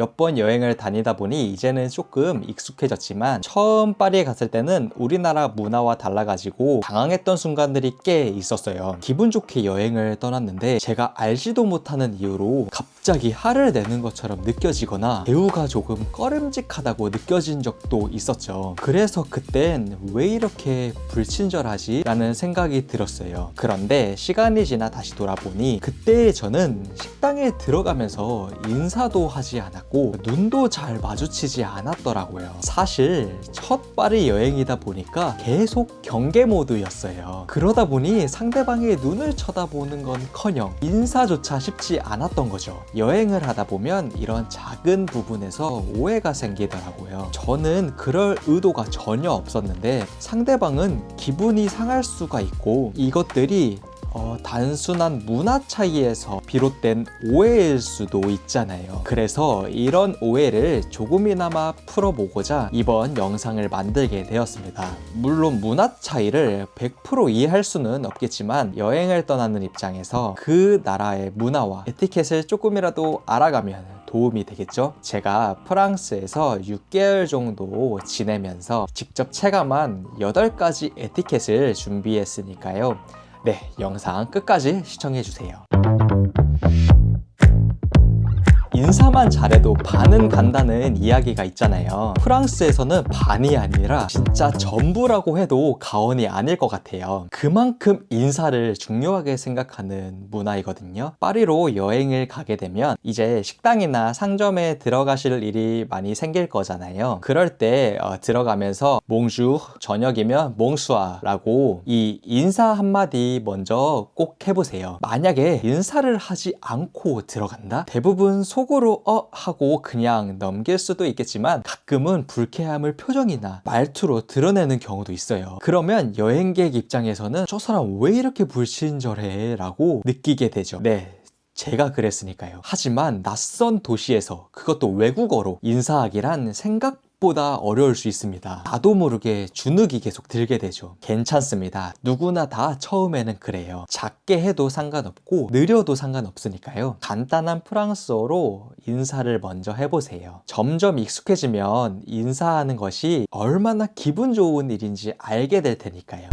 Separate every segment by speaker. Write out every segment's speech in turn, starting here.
Speaker 1: 몇 번 여행을 다니다 보니 이제는 조금 익숙해졌지만 처음 파리에 갔을 때는 우리나라 문화와 달라가지고 당황했던 순간들이 꽤 있었어요. 기분 좋게 여행을 떠났는데 제가 알지도 못하는 이유로 갑자기 화를 내는 것처럼 느껴지거나 대우가 조금 꺼림직하다고 느껴진 적도 있었죠. 그래서 그땐 왜 이렇게 불친절하지? 라는 생각이 들었어요. 그런데 시간이 지나 다시 돌아보니 그때 저는 식당에 들어가면서 인사도 하지 않았고 눈도 잘 마주치지 않았더라고요. 사실 첫 파리 여행이다 보니까 계속 경계 모드였어요. 그러다 보니 상대방의 눈을 쳐다보는 건 커녕 인사조차 쉽지 않았던 거죠. 여행을 하다 보면 이런 작은 부분에서 오해가 생기더라고요. 저는 그럴 의도가 전혀 없었는데 상대방은 기분이 상할 수가 있고 이것들이 어, 단순한 문화 차이에서 비롯된 오해일 수도 있잖아요. 그래서 이런 오해를 조금이나마 풀어보고자 이번 영상을 만들게 되었습니다. 물론 문화 차이를 100% 이해할 수는 없겠지만 여행을 떠나는 입장에서 그 나라의 문화와 에티켓을 조금이라도 알아가면 도움이 되겠죠? 제가 프랑스에서 6개월 정도 지내면서 직접 체감한 8가지 에티켓을 준비했으니까요. 네, 영상 끝까지 시청해주세요. 인사만 잘해도 반은 간다는 이야기가 있잖아요. 프랑스에서는 반이 아니라 진짜 전부라고 해도 가언이 아닐 것 같아요. 그만큼 인사를 중요하게 생각하는 문화이거든요. 파리로 여행을 가게 되면 이제 식당이나 상점에 들어가실 일이 많이 생길 거잖아요. 그럴 때 어, 들어가면서 몽주 저녁이면 몽수아라고 이 인사 한마디 먼저 꼭 해보세요. 만약에 인사를 하지 않고 들어간다? 대부분 속으로 어 하고 그냥 넘길 수도 있겠지만 가끔은 불쾌함을 표정이나 말투로 드러내는 경우도 있어요. 그러면 여행객 입장에서는 저 사람 왜 이렇게 불친절해? 라고 느끼게 되죠. 네. 제가 그랬으니까요. 하지만 낯선 도시에서 그것도 외국어로 인사하기란 생각 보다 어려울 수 있습니다. 나도 모르게 주눅이 계속 들게 되죠. 괜찮습니다. 누구나 다 처음에는 그래요. 작게 해도 상관없고 느려도 상관없으니까요. 간단한 프랑스어로 인사를 먼저 해보세요. 점점 익숙해지면 인사하는 것이 얼마나 기분 좋은 일인지 알게 될 테니까요.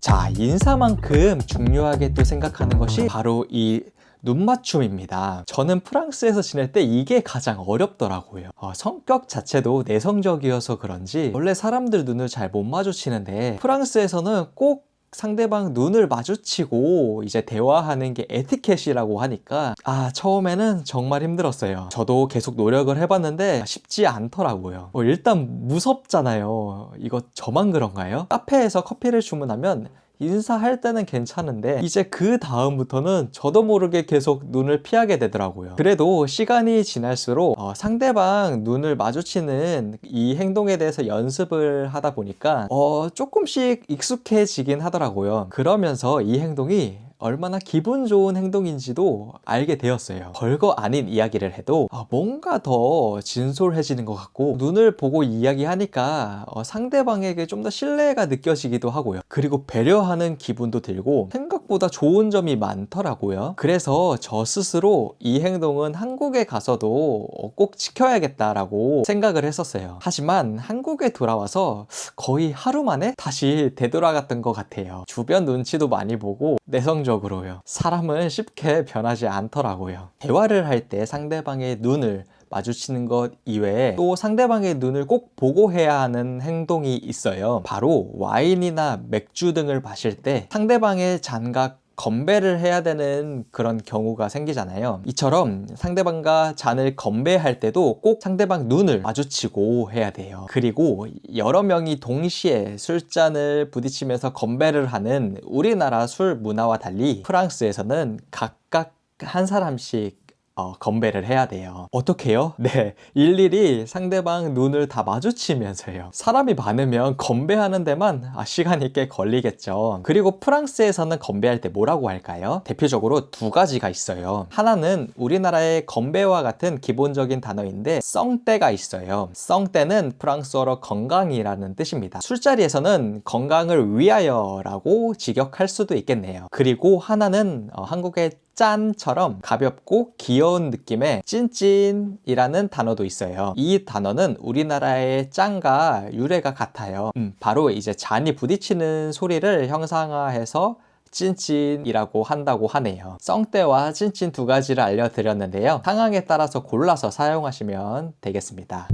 Speaker 1: 자, 인사만큼 중요하게 또 생각하는 것이 바로 이 눈맞춤입니다. 저는 프랑스에서 지낼 때 이게 가장 어렵더라고요. 어, 성격 자체도 내성적이어서 그런지 원래 사람들 눈을 잘 못 마주치는데 프랑스에서는 꼭 상대방 눈을 마주치고 이제 대화하는 게 에티켓이라고 하니까 아 처음에는 정말 힘들었어요. 저도 계속 노력을 해봤는데 쉽지 않더라고요. 어, 일단 무섭잖아요. 이거 저만 그런가요? 카페에서 커피를 주문하면 인사할 때는 괜찮은데 이제 그 다음부터는 저도 모르게 계속 눈을 피하게 되더라고요. 그래도 시간이 지날수록 어, 상대방 눈을 마주치는 이 행동에 대해서 연습을 하다 보니까 어, 조금씩 익숙해지긴 하더라고요. 그러면서 이 행동이 얼마나 기분 좋은 행동인지도 알게 되었어요. 별거 아닌 이야기를 해도 아, 뭔가 더 진솔해지는 것 같고 눈을 보고 이야기하니까 어, 상대방에게 좀 더 신뢰가 느껴지기도 하고요. 그리고 배려하는 기분도 들고 생각보다 좋은 점이 많더라고요. 그래서 저 스스로 이 행동은 한국에 가서도 어, 꼭 지켜야겠다라고 생각을 했었어요. 하지만 한국에 돌아와서 거의 하루 만에 다시 되돌아갔던 것 같아요. 주변 눈치도 많이 보고 내성적 으로요. 사람은 쉽게 변하지 않더라고요. 대화를 할 때 상대방의 눈을 마주치는 것 이외에 또 상대방의 눈을 꼭 보고 해야 하는 행동이 있어요. 바로 와인이나 맥주 등을 마실 때 상대방의 잔과 건배를 해야 되는 그런 경우가 생기잖아요. 이처럼 상대방과 잔을 건배할 때도 꼭 상대방 눈을 마주치고 해야 돼요. 그리고 여러 명이 동시에 술잔을 부딪히면서 건배를 하는 우리나라 술 문화와 달리 프랑스에서는 각각 한 사람씩 어, 건배를 해야 돼요. 어떻게요? 네. 일일이 상대방 눈을 다 마주치면서요. 사람이 많으면 건배하는 데만 아, 시간이 꽤 걸리겠죠. 그리고 프랑스에서는 건배할 때 뭐라고 할까요? 대표적으로 두 가지가 있어요. 하나는 우리나라의 건배와 같은 기본적인 단어인데 썽떼가 있어요. 썽떼는 프랑스어로 건강이라는 뜻입니다. 술자리에서는 건강을 위하여라고 직역할 수도 있겠네요. 그리고 하나는 어, 한국의 짠처럼 가볍고 귀여운 느낌의 찐찐이라는 단어도 있어요. 이 단어는 우리나라의 짠과 유래가 같아요. 음, 바로 이제 잔이 부딪히는 소리를 형상화해서 찐찐이라고 한다고 하네요. 썽떼와 찐찐 두 가지를 알려드렸는데요. 상황에 따라서 골라서 사용하시면 되겠습니다.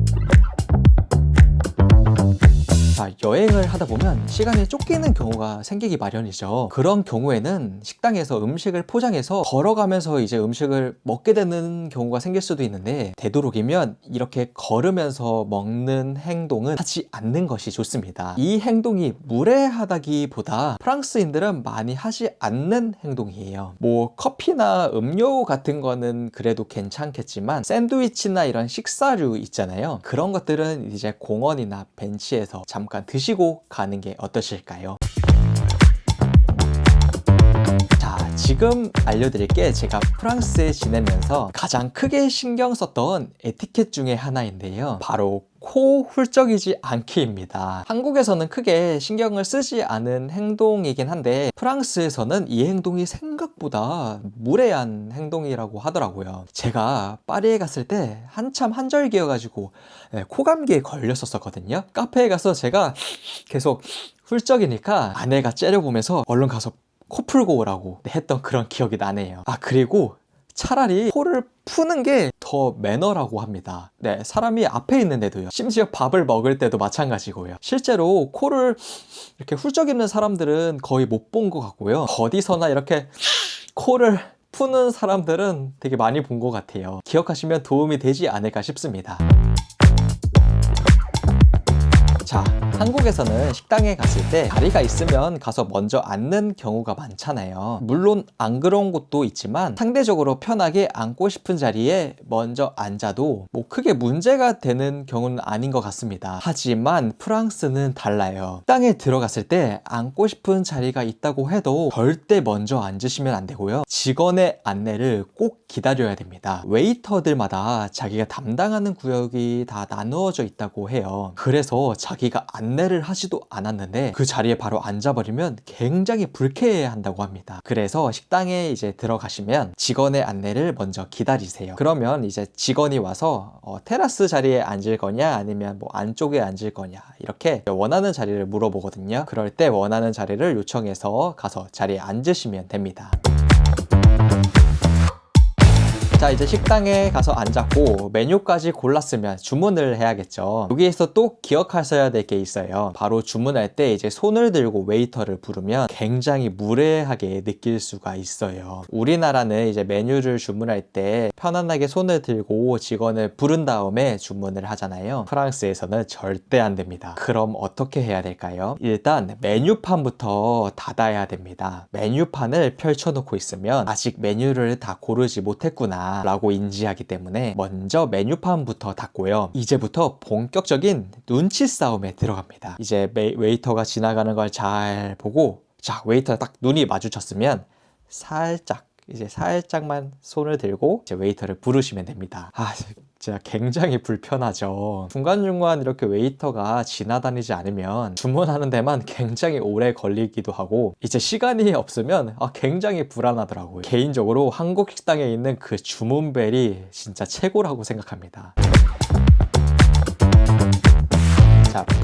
Speaker 1: 자, 여행을 하다 보면 시간이 쫓기는 경우가 생기기 마련이죠. 그런 경우에는 식당에서 음식을 포장해서 걸어가면서 이제 음식을 먹게 되는 경우가 생길 수도 있는데 되도록이면 이렇게 걸으면서 먹는 행동은 하지 않는 것이 좋습니다. 이 행동이 무례하다기보다 프랑스인들은 많이 하지 않는 행동이에요. 뭐 커피나 음료 같은 거는 그래도 괜찮겠지만 샌드위치나 이런 식사류 있잖아요. 그런 것들은 이제 공원이나 벤치에서 잠깐 드시고 가는 게 어떠실까요? 자, 지금 알려드릴 게 제가 프랑스에 지내면서 가장 크게 신경 썼던 에티켓 중에 하나인데요. 바로 코 훌쩍이지 않기입니다. 한국에서는 크게 신경을 쓰지 않은 행동이긴 한데 프랑스에서는 이 행동이 생각보다 무례한 행동이라고 하더라고요. 제가 파리에 갔을 때 한참 한절기여가지고 네, 코감기에 걸렸었거든요. 카페에 가서 제가 계속 훌쩍이니까 아내가 째려보면서 얼른 가서 코 풀고 오라고 했던 그런 기억이 나네요. 아, 그리고 차라리 코를 푸는 게 더 매너라고 합니다. 네, 사람이 앞에 있는 데도요. 심지어 밥을 먹을 때도 마찬가지고요. 실제로 코를 이렇게 훌쩍이는 사람들은 거의 못 본 것 같고요. 어디서나 이렇게 코를 푸는 사람들은 되게 많이 본 것 같아요. 기억하시면 도움이 되지 않을까 싶습니다. 자, 한국에서는 식당에 갔을 때 자리가 있으면 가서 먼저 앉는 경우가 많잖아요. 물론 안 그런 곳도 있지만 상대적으로 편하게 앉고 싶은 자리에 먼저 앉아도 뭐 크게 문제가 되는 경우는 아닌 것 같습니다. 하지만 프랑스는 달라요. 식당에 들어갔을 때 앉고 싶은 자리가 있다고 해도 절대 먼저 앉으시면 안 되고요. 직원의 안내를 꼭 기다려야 됩니다. 웨이터들마다 자기가 담당하는 구역이 다 나누어져 있다고 해요. 그래서 자기 가 안내를 하지도 않았는데 그 자리에 바로 앉아버리면 굉장히 불쾌해 한다고 합니다. 그래서 식당에 이제 들어가시면 직원의 안내를 먼저 기다리세요. 그러면 이제 직원이 와서 어, 테라스 자리에 앉을 거냐 아니면 뭐 안쪽에 앉을 거냐 이렇게 원하는 자리를 물어보거든요. 그럴 때 원하는 자리를 요청해서 가서 자리에 앉으시면 됩니다. 자 이제 식당에 가서 앉았고 메뉴까지 골랐으면 주문을 해야겠죠. 여기에서 또 기억하셔야 될 게 있어요. 바로 주문할 때 이제 손을 들고 웨이터를 부르면 굉장히 무례하게 느낄 수가 있어요. 우리나라는 이제 메뉴를 주문할 때 편안하게 손을 들고 직원을 부른 다음에 주문을 하잖아요. 프랑스에서는 절대 안 됩니다. 그럼 어떻게 해야 될까요? 일단 메뉴판부터 닫아야 됩니다. 메뉴판을 펼쳐놓고 있으면 아직 메뉴를 다 고르지 못했구나 라고 인지하기 때문에 먼저 메뉴판부터 닫고요. 이제부터 본격적인 눈치 싸움에 들어갑니다. 이제 메, 웨이터가 지나가는 걸 잘 보고 자 웨이터가 딱 눈이 마주쳤으면 살짝 이제 살짝만 손을 들고 이제 웨이터를 부르시면 됩니다. 아, 진짜 굉장히 불편하죠. 중간중간 이렇게 웨이터가 지나다니지 않으면 주문하는 데만 굉장히 오래 걸리기도 하고 이제 시간이 없으면 아, 굉장히 불안하더라고요. 개인적으로 한국 식당에 있는 그 주문벨이 진짜 최고라고 생각합니다.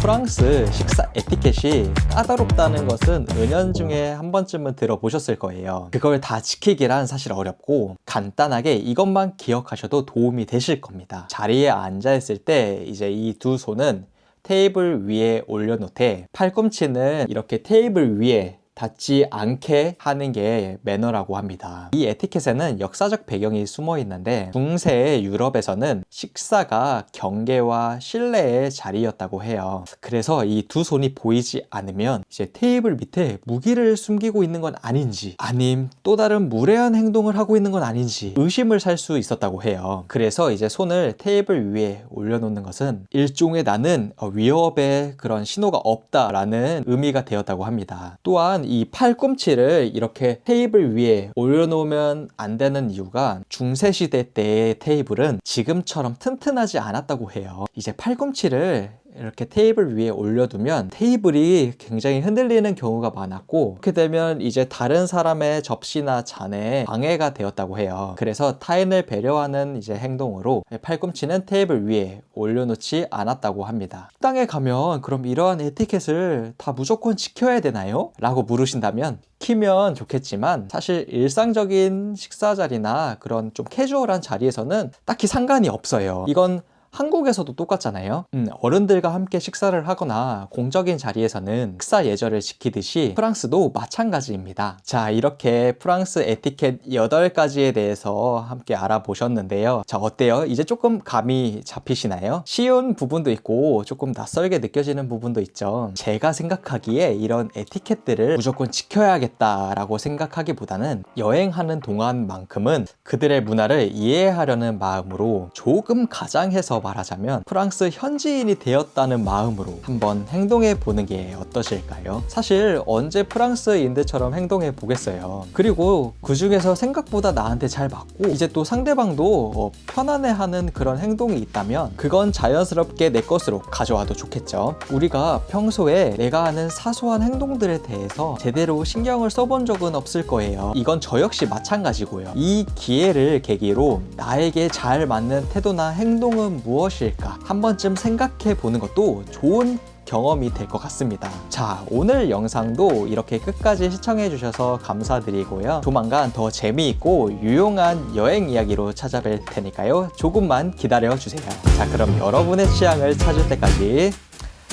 Speaker 1: 프랑스 식사 에티켓이 까다롭다는 것은 은연중에 한 번쯤은 들어보셨을 거예요. 그걸 다 지키기란 사실 어렵고 간단하게 이것만 기억하셔도 도움이 되실 겁니다. 자리에 앉아 있을 때 이제 이 두 손은 테이블 위에 올려놓되 팔꿈치는 이렇게 테이블 위에 닿지 않게 하는 게 매너라고 합니다. 이 에티켓에는 역사적 배경이 숨어 있는데 중세 유럽에서는 식사가 경계와 신뢰의 자리였다고 해요. 그래서 이 두 손이 보이지 않으면 이제 테이블 밑에 무기를 숨기고 있는 건 아닌지 아님 또 다른 무례한 행동을 하고 있는 건 아닌지 의심을 살 수 있었다고 해요. 그래서 이제 손을 테이블 위에 올려놓는 것은 일종의 나는 위협의 그런 신호가 없다라는 의미가 되었다고 합니다. 또한 이 팔꿈치를 이렇게 테이블 위에 올려놓으면 안 되는 이유가 중세시대 때의 테이블은 지금처럼 튼튼하지 않았다고 해요. 이제 팔꿈치를 이렇게 테이블 위에 올려두면 테이블이 굉장히 흔들리는 경우가 많았고 그렇게 되면 이제 다른 사람의 접시나 잔에 방해가 되었다고 해요. 그래서 타인을 배려하는 이제 행동으로 팔꿈치는 테이블 위에 올려놓지 않았다고 합니다. 식당에 가면 그럼 이러한 에티켓을 다 무조건 지켜야 되나요? 라고 물으신다면 키면 좋겠지만 사실 일상적인 식사 자리나 그런 좀 캐주얼한 자리에서는 딱히 상관이 없어요. 이건 한국에서도 똑같잖아요. 음, 어른들과 함께 식사를 하거나 공적인 자리에서는 식사 예절을 지키듯이 프랑스도 마찬가지입니다. 자, 이렇게 프랑스 에티켓 8가지에 대해서 함께 알아보셨는데요. 자, 어때요? 이제 조금 감이 잡히시나요? 쉬운 부분도 있고 조금 낯설게 느껴지는 부분도 있죠. 제가 생각하기에 이런 에티켓들을 무조건 지켜야겠다라고 생각하기보다는 여행하는 동안만큼은 그들의 문화를 이해하려는 마음으로 조금 가장해서 말하자면 프랑스 현지인이 되었다는 마음으로 한번 행동해 보는 게 어떠실까요? 사실 언제 프랑스인들처럼 행동해 보겠어요. 그리고 그 중에서 생각보다 나한테 잘 맞고 이제 또 상대방도 어, 편안해하는 그런 행동이 있다면 그건 자연스럽게 내 것으로 가져와도 좋겠죠. 우리가 평소에 내가 하는 사소한 행동들에 대해서 제대로 신경을 써본 적은 없을 거예요. 이건 저 역시 마찬가지고요. 이 기회를 계기로 나에게 잘 맞는 태도나 행동은 무엇 일까 한 번쯤 생각해 보는 것도 좋은 경험이 될 것 같습니다. 자, 오늘 영상도 이렇게 끝까지 시청해 주셔서 감사드리고요. 조만간 더 재미있고 유용한 여행 이야기로 찾아뵐 테니까요. 조금만 기다려 주세요. 자, 그럼 여러분의 취향을 찾을 때까지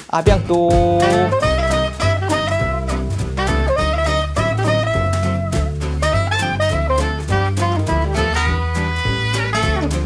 Speaker 1: 아비앙또